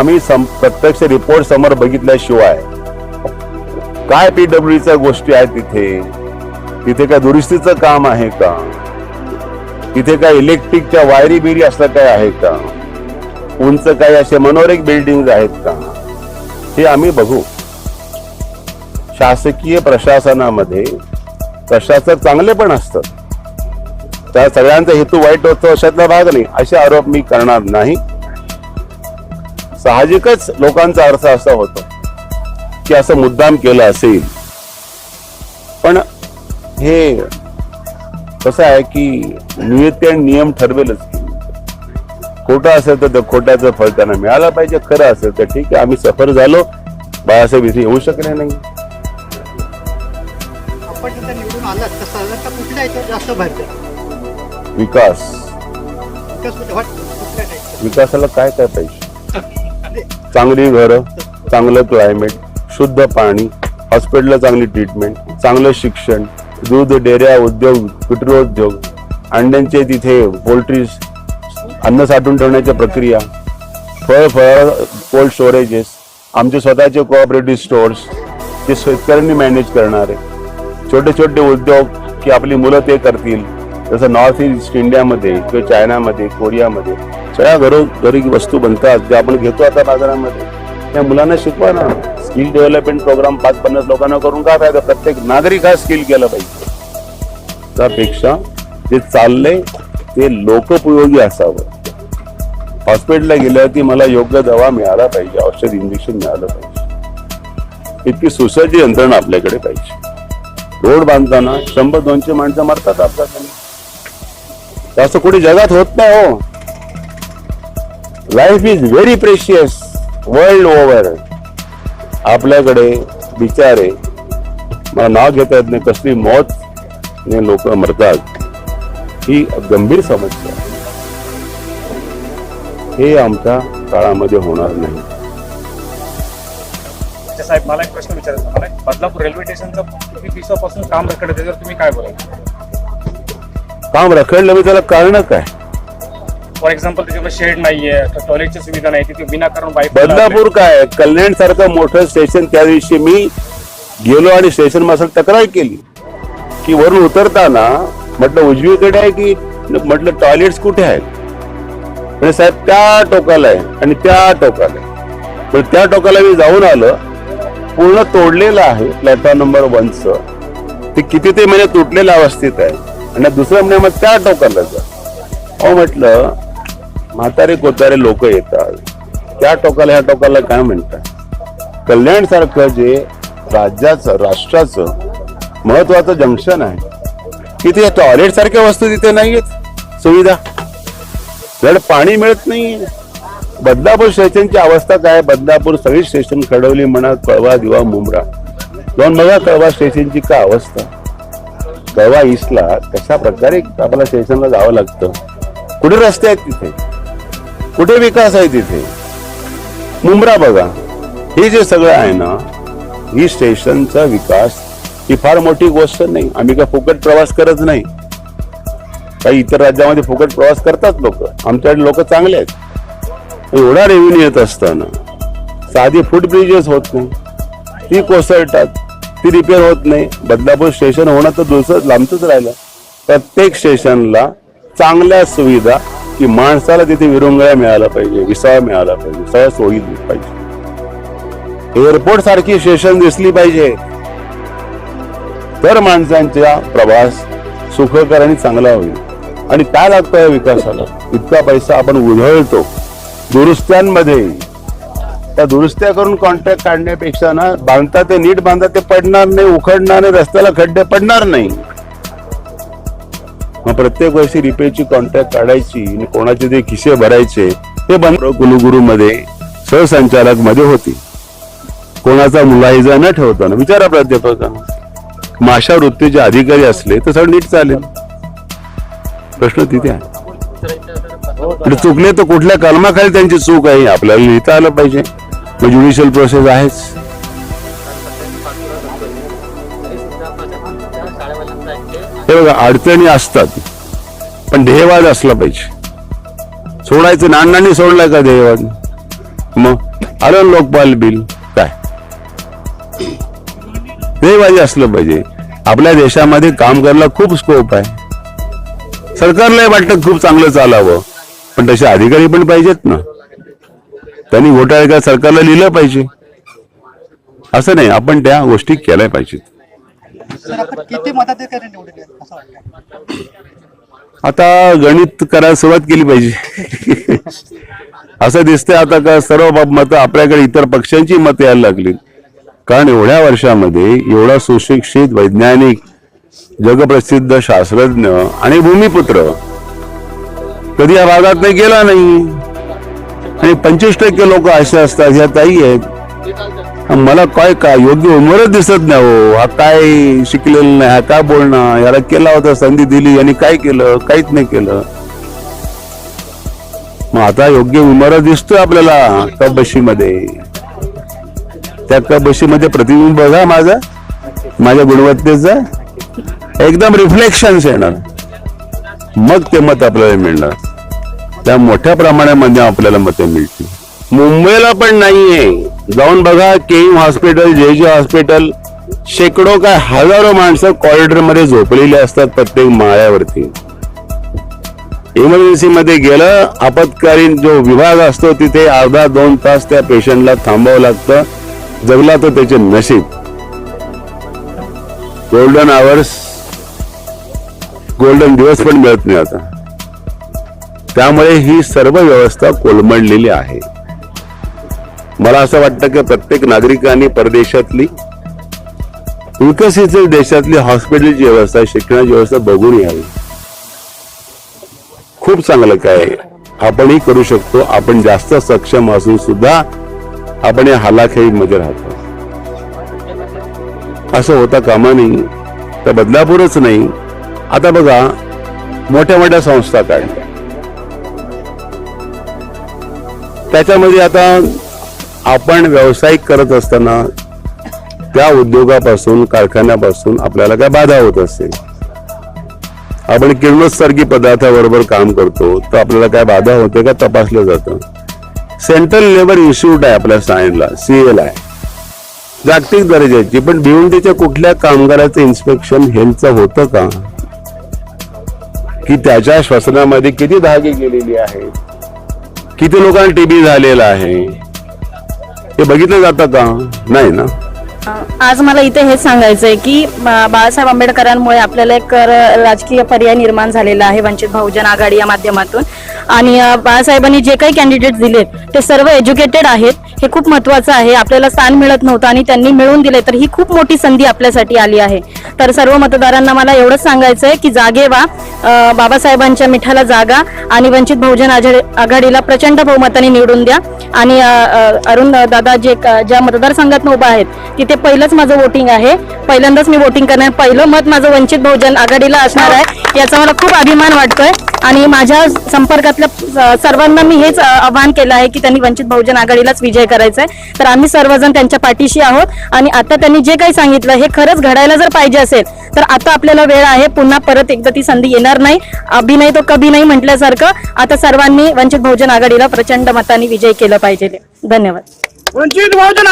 आम्ही प्रत्यक्ष रिपोर्ट समोर बघितल्याशिवाय काय पीडब्ल्यूडीच्या गोष्टी आहेत तिथे? तिथे काय दुरुस्तीचं काम आहे का? तिथे काय इलेक्ट्रिकच्या वायरी बिरी असं काय आहे का? उंच काही असे मनोरेक बिल्डिंग आहेत का? हे आम्ही बघू. शासकीय प्रशासनामध्ये प्रशासक चांगले पण असतात. त्या सगळ्यांचा हेतू वाईट होतो अशातला भाग नाही. असे आरोप मी करणार नाही. साहजिकच लोकांचा अर्थ असा होतो की असं मुद्दाम केलं असेल. पण हे कसं आहे की नियती आणि नियम ठरवेलच खोटं असेल तर त्या खोट्याचं फळ त्यांना मिळालं पाहिजे खरं असेल तर ठीक आहे आम्ही सफर झालो बाळासाहेब इथे येऊ शकले नाही. विकास. विकासाला काय काय पाहिजे? चांगली घरं चांगलं क्लायमेट शुद्ध पाणी हॉस्पिटलला चांगली ट्रीटमेंट चांगलं शिक्षण दूध डेऱ्या उद्योग कुटीरोद्योग अंड्यांचे तिथे पोल्ट्री अन्न साठवून ठेवण्याच्या प्रक्रिया फळ फळ कोल्ड स्टोरेजेस आमचे स्वतःचे कोऑपरेटिव्ह स्टोअर्स जे शेतकऱ्यांनी मॅनेज करणारे छोटे छोटे उद्योग की आपली मुलं ते करतील. जसं नॉर्थ ईस्ट इंडियामध्ये किंवा चायनामध्ये कोरियामध्ये सगळ्या घरोघरी वस्तू बनतात ज्या आपण घेतो आता बाजारामध्ये. त्या मुलांना शिकवा ना. स्किल डेव्हलपमेंट प्रोग्राम पाच पन्नास लोकांना करून काय फायदा प्रत्येक नागरिक हा स्किल केलं पाहिजे. त्यापेक्षा जे चाललंय ते लोकोपयोगी असावं. हॉस्पिटलला गेल्यावरती मला योग्य दवा मिळाला पाहिजे. औषध इंजेक्शन मिळालं पाहिजे. इतकी सुसज्ज यंत्रणा आपल्याकडे पाहिजे. रोड बांधताना शंभर दोनशे माणसं मरतात अपघाताने असं कुठे जगात होत नाही हो. Life is very precious world over आपल्याकडे बिचारे मला नाव घेता येत नाही कसली मौत ने लोक मरतात ही गंभीर समस्या हे आमच्या काळामध्ये होणार नाही. साहेब मला एक प्रश्न विचारायचा मला बदलापूर रेल्वे स्टेशनचं पासून काम रखडत त्याच्यावर तुम्ही काय बोलायचं काम रखडलं मी त्याला कारण काय? फॉर एक्झाम्पल त्याच्यामध्ये शेड नाहीये टॉयलेटची सुविधा नाही तिथे विनाकारण वाईफ बदलापूर काय? कल्याण सारखं मोठं स्टेशन त्या दिवशी मी गेलो आणि स्टेशन मास्तर तक्रार केली. की वरून उतरताना म्हटलं उजवीकडे आहे की म्हटलं टॉयलेट्स कुठे आहेत? म्हणजे साहेब त्या टोकाला आहे. आणि त्या टोकाला आहे. पण त्या टोकाला मी जाऊन आलं पूर्ण तोडलेलं आहे प्लॅटफॉर्म नंबर वनच ते किती ते महिने तुटलेल्या अवस्थेत आहे. आणि दुसरं म्हणजे मग त्या टोकाला जा. अहो म्हटलं म्हातारे कोतारे लोक येतात. त्या टोकाला ह्या टोकाला काय म्हणतात? कल्याण सारखं जे राज्याचं राष्ट्राचं महत्वाचं जंक्शन आहे तिथे टॉयलेट सारख्या वस्तू तिथे नाहीयेत. सुविधा. जड पाणी मिळत नाही बदलापूर स्टेशनची अवस्था काय? बदलापूर सगळी स्टेशन खडवली म्हणा कळवा दिवा मुंब्रा. दोन बघा कळवा स्टेशनची काय अवस्था. गवा ईस्टला कशा प्रकारे आपल्याला स्टेशनला जावं लागतं. कुठे रस्ते आहेत तिथे? कुठे विकास आहे तिथे? मुंब्रा बघा. हे जे सगळं आहे ना ही स्टेशनचा विकास ही फार मोठी गोष्ट नाही. आम्ही काय फुकट प्रवास करत नाही. काही इतर राज्यामध्ये फुकट प्रवास करतात लोक. आमच्याकडे लोक चांगले आहेत. एवढा रेव्हेन्यू येत असताना साधी फुटब्रिजेस होत नाही. ती कोसळतात. ती रिपेअर होत नाही. बदलापूर स्टेशन होणं तर दुसरं लांबच राहिलं. प्रत्येक स्टेशनला चांगल्या सुविधा की माणसाला तिथे विरंगळ्या मिळाला पाहिजे विसावा मिळाला पाहिजे सगळ्या सोयी पाहिजे. एअरपोर्ट सारखी स्टेशन दिसली पाहिजे. तर माणसांचा प्रवास सुखकर आणि चांगला होईल. आणि काय लागतं या विकासाला? इतका पैसा आपण उधळतो. दुरुस्त्यांमध्ये त्या दुरुस्त्या करून कॉन्ट्रॅक्ट काढण्यापेक्षा ना बांधता ते नीट बांधता ते पडणार नाही उखडणार नाही रस्त्याला खड्डे पडणार नाही. मग प्रत्येक वर्षी रिपेअरची कॉन्ट्रॅक्ट काढायची आणि कोणाचे ते खिसे भरायचे ते बंद कुलुगुरू मध्ये सहसंचालकमध्ये होती. कोणाचा मुलाहिजा न ठेवताना विचारा प्राध्यापकांना. मग अशा वृत्तीचे अधिकारी असले तर सगळं नीट चालेल. प्रश्न तिथे आहे. आणि चुकले तर कुठल्या कलमाखाली त्यांची चूक आहे आपल्याला लिहिता आलं पाहिजे. मग ज्युडिशियल प्रोसेस आहेच हे बघा अडचणी असतात पण ध्येयवाद असला पाहिजे. सोडायचं नाण्यांनी सोडलाय का ध्येयवाद? मग आलं लोकपाल बिल काय? ध्येयवादी असलं पाहिजे. आपल्या देशामध्ये काम करायला खूप स्कोप आहे. सरकारला वाटतं खूप चांगलं चालावं. पण तसे अधिकारी पण पाहिजेत ना. त्यांनी घोटाळे का सरकारला लिहिलं पाहिजे. असं नाही आपण त्या गोष्टी केल्या पाहिजेत. आता गणित करायला सुरुवात केली पाहिजे. असं दिसतंय आता का सर्व मतं आपल्याकडे इतर पक्षांची मतं यायला लागली कारण एवढ्या वर्षामध्ये एवढा सुशिक्षित वैज्ञानिक जगप्रसिद्ध शास्त्रज्ञ आणि भूमिपुत्र कधी या भागात नाही गेला नाही. आणि पंचवीस टक्के लोक असे असतात ह्या ताई आहेत. मला काय काय योग्य उमरच दिसत नाही हो. हा काय शिकलेलं नाही हा काय बोलणं याला केला होता संधी दिली यांनी काय केलं? काहीच नाही केलं. मग आता योग्य उमर दिसतोय आपल्याला कबशीमध्ये त्या कबशीमध्ये प्रतिबिंब बघा माझा. माझ्या गुणवत्तेचा. एकदम रिफ्लेक्शन येणार. मग ते मत आपल्याला मिळणार. त्या मोठ्या प्रमाणामध्ये आपल्याला मते मिळतील. मुंबईला पण नाहीये. जाऊन बघा केईम हॉस्पिटल जे जे हॉस्पिटल शेकडो काय हजारो माणसं कॉरिडॉरमध्ये झोपलेली असतात प्रत्येक माळ्यावरती. इमर्जन्सी मध्ये गेलं आपत्कालीन जो विभाग असतो तिथे अर्धा दोन तास त्या पेशंटला थांबावं लागतं. जगला तर त्याचे नशीब. गोल्डन आवर्स गोल्डन दिवस पण मिळत नाही आता. त्यामुळे ही सर्व व्यवस्था कोलमडलेली आहे. मला असं वाटतं की प्रत्येक नागरिकांनी परदेशातली विकसित देशातली हॉस्पिटलची व्यवस्था शिक्षणाची व्यवस्था बघून यावी खूप चांगलं काय आपणही करू शकतो. आपण जास्त सक्षम असून सुद्धा आपण या हालाखेळीमध्ये राहतो. असं होता कामा नाही तर बदलापूरच नाही. आता बघा मोठ्या मोठ्या संस्था काढल्या. त्याच्यामध्ये आता आपण व्यावसायिक करत असताना त्या उद्योगापासून कारखान्यापासून आपल्याला काय बाधा होत असते? आपण किरणोत्सर्गी पदार्थाबरोबर काम करतो तर आपल्याला काय बाधा होते का तपासलं जातं? सेंट्रल लेबर इन्स्टिट्यूट आहे आपल्या सायनला सीएल आहे. जागतिक दर्जाची पण भिवंडीच्या कुठल्या कामगाराचं इन्स्पेक्शन हेल्थचं होतं का? की त्याच्या श्वसनामध्ये किती धागे गेलेली आहेत? किती लोकांना टीबी झालेला आहे? हे बघितलं जातं का? नाही ना? आज मला इथे हेच सांगायचं आहे की बाळासाहेब आंबेडकरांमुळे आपल्याला एक राजकीय पर्याय निर्माण झालेला आहे वंचित बहुजन आघाडी या माध्यमातून. आणि बाळासाहेबांनी जे काही कॅन्डिडेट दिलेत ते सर्व एज्युकेटेड आहेत. हे खूप महत्वाचं आहे. आपल्याला स्थान मिळत नव्हतं आणि त्यांनी मिळवून दिले तर ही खूप मोठी संधी आपल्यासाठी आली आहे. तर सर्व मतदारांना मला एवढंच सांगायचं आहे की जागे वा बाबासाहेबांच्या मिठाला जागा आणि वंचित बहुजन आघाडीला प्रचंड बहुमताने निवडून द्या. आणि अरुण दादा जे ज्या मतदारसंघातनं उभा आहेत तिथे पहिलंच माझं वोटिंग आहे. पहिल्यांदाच मी वोटिंग करणार. पहिलं मत माझं वंचित बहुजन आघाडीला असणार आहे. याचा मला खूप अभिमान वाटतोय. आणि माझ्या संपर्कातल्या सर्वांना मी हेच आव्हान आवाहन केलं आहे की त्यांनी वंचित बहुजन आघाडीलाच विजय करायचा आहे तर आम्ही सर्वजण त्यांच्या पाठीशी आहोत आणि आता त्यांनी जे काही सांगितलं हे खरंच घडायला जर पाहिजे असेल तर आता आपल्याला वेळ आहे पुन्हा परत एकदा ती संधी येणार नाही. अभिनय तो कभी नाही म्हटल्यासारखं आता सर्वांनी वंचित बहुजन आघाडीला प्रचंड मताने विजय केलं पाहिजे. धन्यवाद. वंचित बहुजन